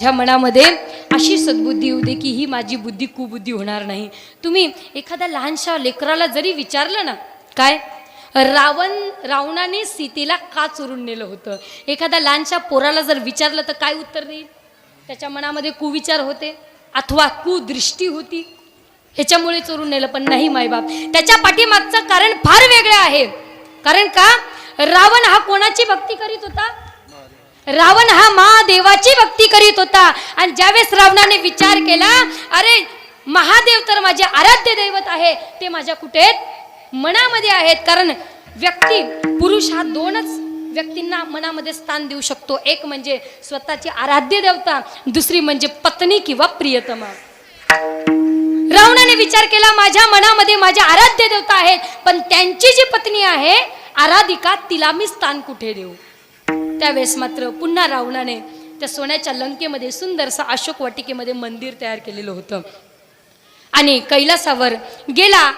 माझ्या मनामध्ये अशी सद्बुद्धी येऊ दे की ही माझी बुद्धी कुबुद्धी होणार नाही. तुम्ही एखाद्या लहानशा लेकराला जरी विचारलं ना काय? रावण रावणाने सीतेला का चोरून नेलं होतं? एखाद्या लहानशा पोराला जर विचारलं तर काय उत्तर देईल? त्याच्या मनामध्ये कुविचार होते अथवा कुदृष्टी होती. ह्याच्यामुळे चोरून नेलं पण नाही मायबाप. त्याच्या पाठीमागचं कारण फार वेगळं आहे. कारण का? रावण हा कोणाची भक्ती करीत होता? रावण हा महादेवाची भक्ती करीत होता. आणि ज्यावेळेस रावणाने विचार केला अरे महादेव तर माझे आराध्य दैवत आहे. ते माझ्या कुठे आहेत मनामध्ये आहेत. कारण व्यक्ती पुरुष हा दोनच व्यक्तींना मनामध्ये स्थान देऊ शकतो. एक म्हणजे स्वतःची आराध्य देवता दुसरी म्हणजे पत्नी किंवा प्रियतमा. रावणाने विचार केला माझ्या मनामध्ये माझ्या आराध्य देवता आहेत पण त्यांची जी पत्नी आहे आराधिका तिला मी स्थान कुठे देऊ? त्यावेळेस मात्र पुन्हा रावणाने त्या सोन्याच्या लंकेमध्ये सुंदरसं अशोक वाटिकेमध्ये मंदिर तयार केलेलं होतं. आणि कैलासावर गेला.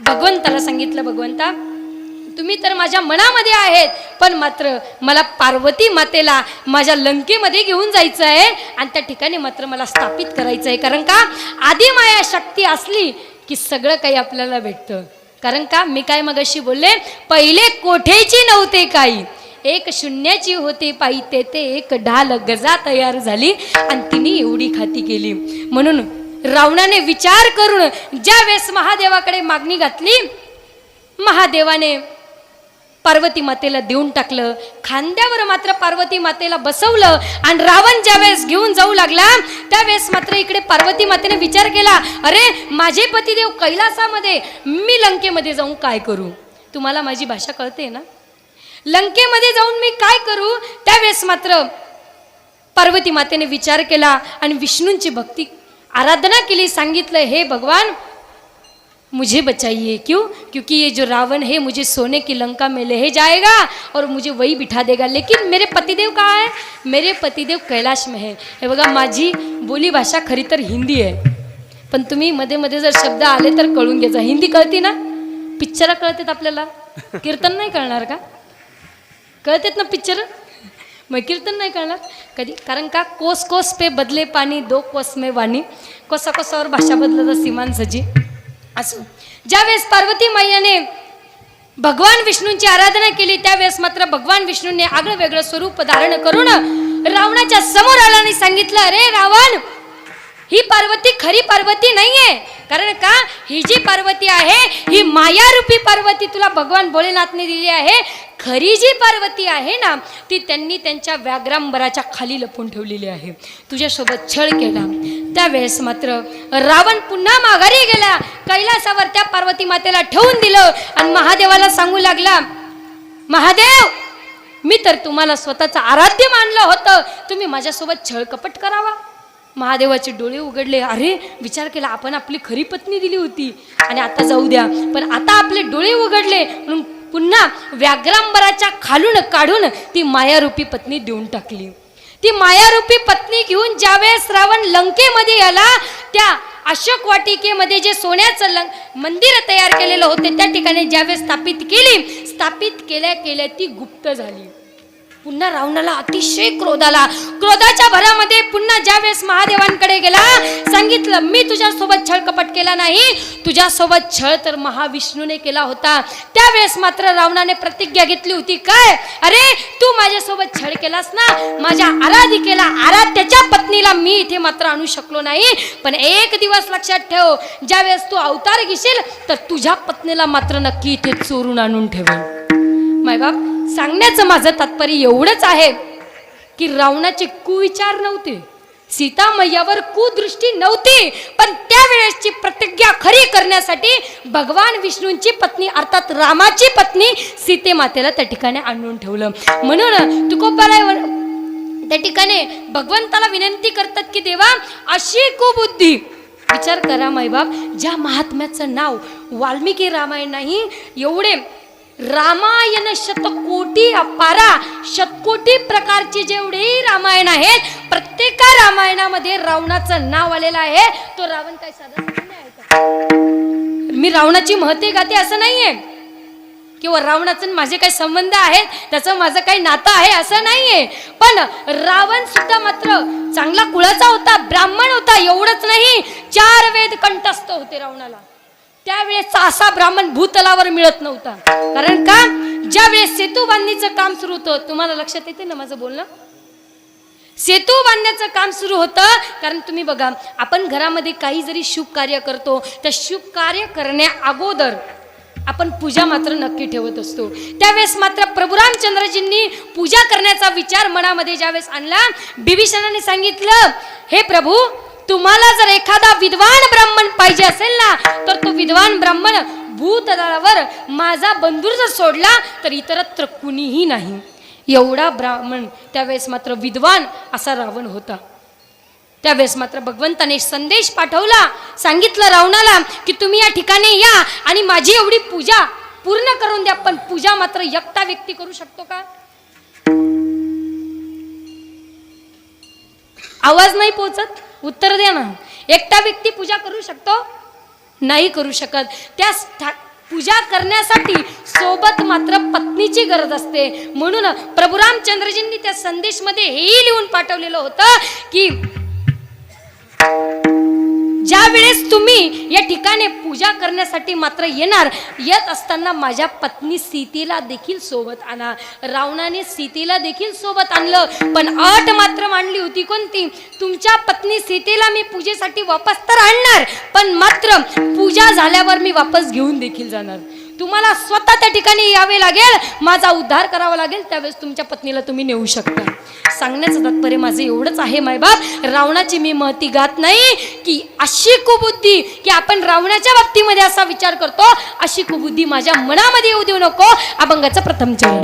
भगवंताला सांगितलं भगवंता तुम्ही तर माझ्या मनामध्ये आहेत पण मात्र मला पार्वती मातेला माझ्या लंकेमध्ये घेऊन जायचं आहे आणि त्या ठिकाणी मात्र मला स्थापित करायचं आहे. कारण का? आधी माया शक्ती असली की सगळं काही आपल्याला भेटतं. कारण का? मी काय मगाशी बोलले? पहिले कोठेची नव्हते काही. एक शून्याची होती पायी तेथे एक ढाल गजा तयार झाली आणि तिने एवढी खाती केली. म्हणून रावणाने विचार करून ज्या वेळेस महादेवाकडे मागणी घातली महादेवाने पार्वती मातेला देऊन टाकलं. खांद्यावर मात्र पार्वती मातेला बसवलं आणि रावण ज्यावेळेस घेऊन जाऊ लागला त्यावेळेस मात्र इकडे पार्वती मातेने विचार केला अरे माझे पतिदेव कैलासामध्ये मी लंकेमध्ये जाऊन काय करू? तुम्हाला माझी भाषा कळते ना? लंकेमध्ये जाऊन मी काय करू? त्यावेळेस मात्र पार्वती मातेने विचार केला आणि विष्णूंची भक्ती आराधना केली सांगितलं हे भगवान मुझे बचाइए क्यों? क्योंकि ये जो रावण है मुझे सोने की लंका में ले जाएगा और मुझे वही बिठा देगा। लेकिन मेरे पतिदेव कहाँ है? मेरे पतिदेव कैलाश में है। हे बघा माझी बोली भाषा खरी तर हिंदी आहे पण तुम्ही मध्ये मध्ये जर शब्द आले तर कळून घ्यायचा. हिंदी कळते ना? पिक्चर कळतात आपल्याला. कीर्तन नाही कळणार का? कळतात ना पिक्चर मग कीर्तन नाही कळणार? कधी? कारण का कोस कोस पे बदले पाणी दो कोस मे वाणी. कोसा कोसावर भाषा बदलत सीमान सजी असो. ज्यावेळेस पार्वती मैयाने भगवान विष्णूंची आराधना केली त्यावेळेस मात्र भगवान विष्णूंनी आगळं वेगळं स्वरूप धारण करून रावणाच्या समोर आला आणि सांगितलं अरे रावण ही पार्वती खरी पार्वती नाहीये. कारण का? ही जी पार्वती आहे ही मायारूपी पार्वती तुला भगवान भोलेनाथने दिली आहे. खरी जी पार्वती आहे ना ती त्यांनी त्यांच्या व्याग्रांबराच्या खाली लपून ठेवलेली आहे. तुझ्यासोबत छळ केला. त्यावेळेस मात्र रावण पुन्हा माघारी गेला. कैलासावर त्या पार्वती मातेला ठेवून दिलं आणि महादेवाला सांगू लागला महादेव मी तर तुम्हाला स्वतःचं आराध्य मानलं होतं. तुम्ही माझ्यासोबत छळ कपट करावा. महादेवाचे डोळे उघडले. अरे विचार केला आपण आपली खरी पत्नी दिली होती. आणि आता जाऊ द्या. पण आता आपले डोळे उघडले. म्हणून पुन्हा व्याघ्रांबराच्या खालून काढून ती मायारूपी पत्नी देऊन टाकली. ती मायारूपी पत्नी घेऊन ज्यावेळेस रावण लंकेमध्ये आला त्या अशोक वाटिकेमध्ये जे सोन्याचं लंक मंदिर तयार केलेलं होते त्या ठिकाणी ज्यावेळेस स्थापित केली स्थापित केल्या केल्या ती गुप्त झाली. पुन्हा रावणाला अतिशय क्रोध आला. क्रोधाच्या भरामध्ये पुन्हा ज्यावेळेस महादेवांकडे गेला सांगितलं मी तुझ्या सोबत छळ कपट केला नाही. तुझ्यासोबत छळ तर महाविष्णूने केला होता. त्यावेळेस मात्र रावणाने प्रतिज्ञा घेतली होती. काय? अरे तू माझ्यासोबत छळ केलास ना? माझ्या आराधिकेला आराध्याच्या पत्नीला मी इथे मात्र आणू शकलो नाही. पण एक दिवस लक्षात ठेव ज्यावेळेस तू अवतार घेशील तर तुझ्या पत्नीला मात्र नक्की इथे चोरून आणून ठेवेल मायबाप सांगण्याचं माझं तात्पर्य एवढंच आहे की रावणाचे कुविचार नव्हते. सीता मैयावर कुदृष्टी नव्हती पण त्यावेळेसची प्रतिज्ञा खरी करण्यासाठी भगवान विष्णूंची पत्नी अर्थात रामाची पत्नी सीते मातेला त्या ठिकाणी आणून ठेवलं. म्हणून तुकोबाला त्या ठिकाणी भगवंताला विनंती करतात की देवा अशी कुबुद्धी. विचार करा मायबाप ज्या महात्म्याचं नाव वाल्मिकी रामायण नाही एवढे रामायण शतकोटी अपारा. शतकोटी प्रकारची जेवढी रामायण आहेत प्रत्येका रामायणामध्ये रावणाचं नाव आलेलं आहे. तो रावण काय साधा मी रावणाची महते गाते असं नाहीये. किंवा रावणाचं माझे काही संबंध आहेत त्याचं माझं काही नातं आहे असं नाहीये. पण रावण सुद्धा मात्र चांगला कुळाचा होता ब्राह्मण होता एवढंच नाही. चार वेद कंठस्थ होते रावणाला. त्यावेळेस असा ब्राह्मण भूतलावर मिळत नव्हता. कारण का? ज्या वेळेस सेतू बांधणीचं काम सुरू होतं तुम्हाला लक्षात येते ना माझं बोलणं? सेतू बांधण्याचं काम सुरू होतं कारण तुम्ही बघा आपण घरामध्ये काही जरी शुभ कार्य करतो तर शुभ कार्य करण्या अगोदर आपण पूजा मात्र नक्की ठेवत असतो. त्यावेळेस मात्र प्रभू रामचंद्रजींनी पूजा करण्याचा विचार मनामध्ये ज्यावेळेस आणला बिभीषणाने सांगितलं हे प्रभू तुम्हाला जर एखादा विद्वान ब्राह्मण पाहिजे असेल ना तर तो विद्वान ब्राह्मण भूतदळावर माझा बंधूर जर सोडला तर इतरत्र कुणीही नाही. एवढा ब्राह्मण त्यावेळेस मात्र विद्वान असा रावण होता. त्यावेळेस मात्र भगवंताने संदेश पाठवला सांगितलं रावणाला की तुम्ही या ठिकाणी या आणि माझी एवढी पूजा पूर्ण करून द्या पण पूजा मात्र एकटा व्यक्ती करू शकतो का? आवाज नाही पोचत उत्तर द्या ना एकटा व्यक्ती पूजा करू शकतो? नाही करू शकत. त्या ठा- पूजा करण्यासाठी सोबत मात्र पत्नीची गरज असते. म्हणून प्रभू रामचंद्रजींनी त्या संदेशमध्ये हेही लिहून पाठवलेलं होतं की ज्या वेळेस तुम्ही या ठिकाणी पूजा करण्यासाठी मात्र येणार येत असताना माझ्या पत्नी सीतेला देखील सोबत आणा. रावणाने सीतेला देखील सोबत आणलं पण अट मात्र मांडली होती कोणती? तुमच्या पत्नी सीतेला मी पूजेसाठी वापस तर आणणार पण मात्र पूजा झाल्यावर मी वापस घेऊन देखील जाणार. तुम्हाला स्वतः त्या ठिकाणी यावे लागेल. माझा उद्धार करावा लागेल त्यावेळेस तुमच्या पत्नीला तुम्ही नेऊ शकता. सांगण्याचं तात्पर्य माझं एवढंच आहे मायबाप रावणाची मी महती गात नाही की अशी कुबुद्धी की आपण रावणाच्या बाबतीमध्ये असा विचार करतो अशी कुबुद्धी माझ्या मनामध्ये येऊ देऊ नको. अभंगाचं प्रथम चरण.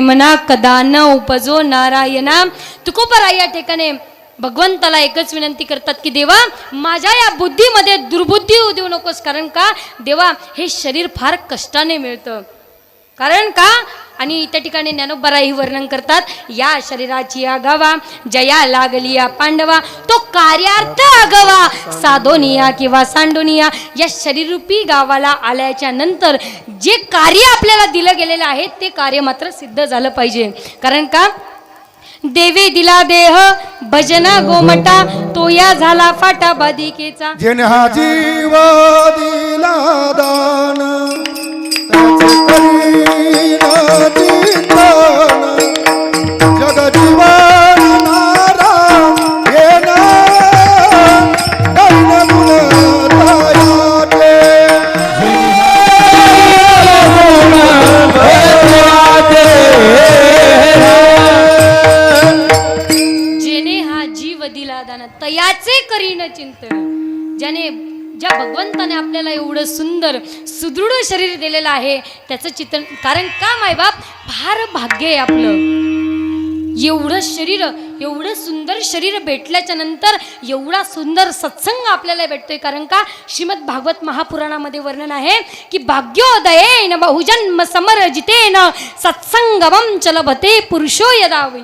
म्हणा कदान उपजो नारायणा. तुकोपरा या ठिकाणी भगवंताला एकच विनंती करतात की देवा माझ्या या बुद्धीमध्ये दुर्बुद्धी होऊ देऊ नकोस कारण का? देवा हे शरीर फार कष्टाने मिळतं. कारण का? आणि त्या ठिकाणी ज्ञानोबराही वर्णन करतात या शरीराची आगावा जया लागली या पांडवा तो कार्यार्थ आगावा साधोनिया किंवा सांडोनिया. या शरीररूपी गावाला आल्याच्यानंतर जे कार्य आपल्याला दिलं गेलेलं आहे ते कार्य मात्र सिद्ध झालं पाहिजे. कारण का? देवी दिला देह भजना गोमटा तो या झाला फाटा बाधिकेचा हा जीव दिला दान. करीन चिंतन. ज्याने ज्या भगवंताने आपल्याला एवढं सुंदर सुदृढ शरीर दिलेलं आहे त्याचं चिंतन कारण का मायबाप? फार भाग्य आहे आपलं. एवढं शरीर एवढं सुंदर शरीर भेटल्याच्या नंतर एवढा सुंदर सत्संग आपल्याला भेटतोय. कारण का? श्रीमद भागवत महापुराणामध्ये वर्णन आहे की भाग्योदयेन बहुजन्म समरजितेन सत्संगमं च चलभते पुरुषो यदावै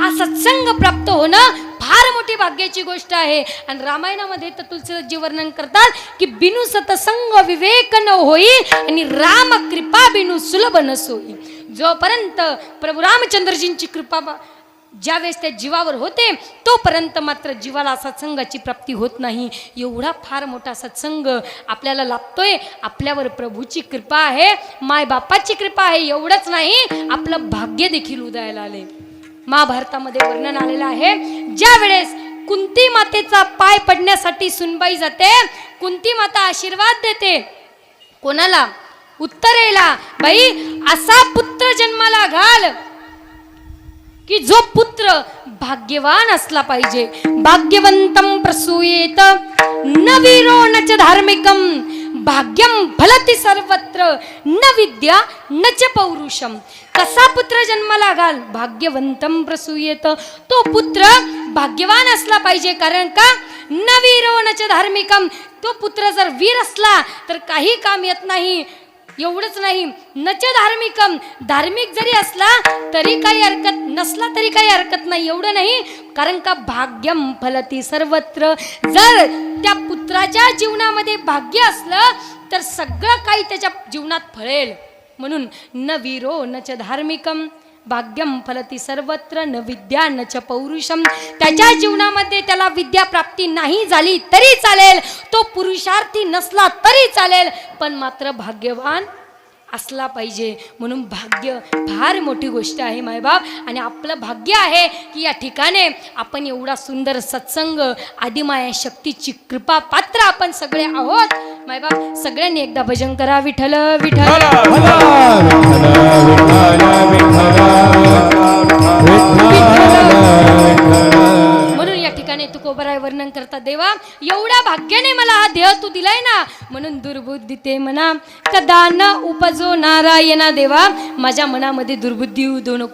हा सत्संग प्राप्त होणं फार मोठी भाग्याची गोष्ट आहे. आणि रामायणामध्ये तर तुलसीदासजी वर्णन करतात की बिनु सतसंग विवेक न होई आणि राम कृपा बिनु सुलभ नसोई जोपर्यंत प्रभू रामचंद्रजींची कृपा ज्यावेळेस त्या जीवावर होते तोपर्यंत मात्र जीवाला सत्संगाची प्राप्ती होत नाही. एवढा फार मोठा सत्संग आपल्याला लाभतोय. आपल्यावर प्रभूची कृपा आहे. मायबापाची कृपा आहे. एवढंच नाही आपलं भाग्य देखील उदयाला आले. महाभारतामध्ये वर्णन आलेलं आहे. ज्या वेळेस कुंती मातेचा पाय पडण्यासाठी सुनबाई जाते कुंती माता आशीर्वाद देते. कोणाला? उत्तरेला. बाई असा पुत्र जन्माला घाल की जो पुत्र भाग्यवान असला पाहिजे. भाग्यवंतम प्रसूयेत न वीरो न च धार्मिकम. भाग्यम फलती सर्वत्र न विद्या न च पौरुषम. कसा पुत्र जन्माला घाल? भाग्यवंतम प्रसूयेत. तो पुत्र भाग्यवान असला पाहिजे कारण का? न वीरो न च धार्मिकम. तो पुत्र जर वीर असला तर काही काम येत नाही. एवढंच नाही. नच धार्मिकम. धार्मिक जरी असला तरी काही हरकत नसला तरी काही हरकत नाही. एवढं नाही. कारण का? भाग्यम फलती सर्वत्र. जर त्या पुत्राच्या जीवनामध्ये भाग्य असलं तर सगळं काही त्याच्या जीवनात फळेल. म्हणून न वीरो न च धार्मिकम भाग्यम फलती सर्वत्र न विद्या न च पौरुषम त्याच्या जीवनामध्ये त्याला विद्या प्राप्ती नाही झाली तरी चालेल. तो पुरुषार्थी नसला तरी चालेल. पण मात्र भाग्यवान असला पाहिजे. म्हणून भाग्य फार मोठी गोष्ट आहे मायबाप. आणि आपलं भाग्य आहे की या ठिकाणी आपण एवढा सुंदर सत्संग आदिमाया शक्तीची कृपा पात्र आपण सगळे आहोत. मायबाप सगळ्यांनी एकदा भजन करा विठ्ठल विठ्ठल. म्हणून या ठिकाणी तुकोबराय वर्णन करतात देवा. एवढ्या भाग्याने मला हा देह तू दिलाय ना. म्हणून दुर्बुद्धी ते म्हणा कदा न उपजो नारायणा देवा. माझ्या मनामध्ये दुर्बुद्धी उदो नको.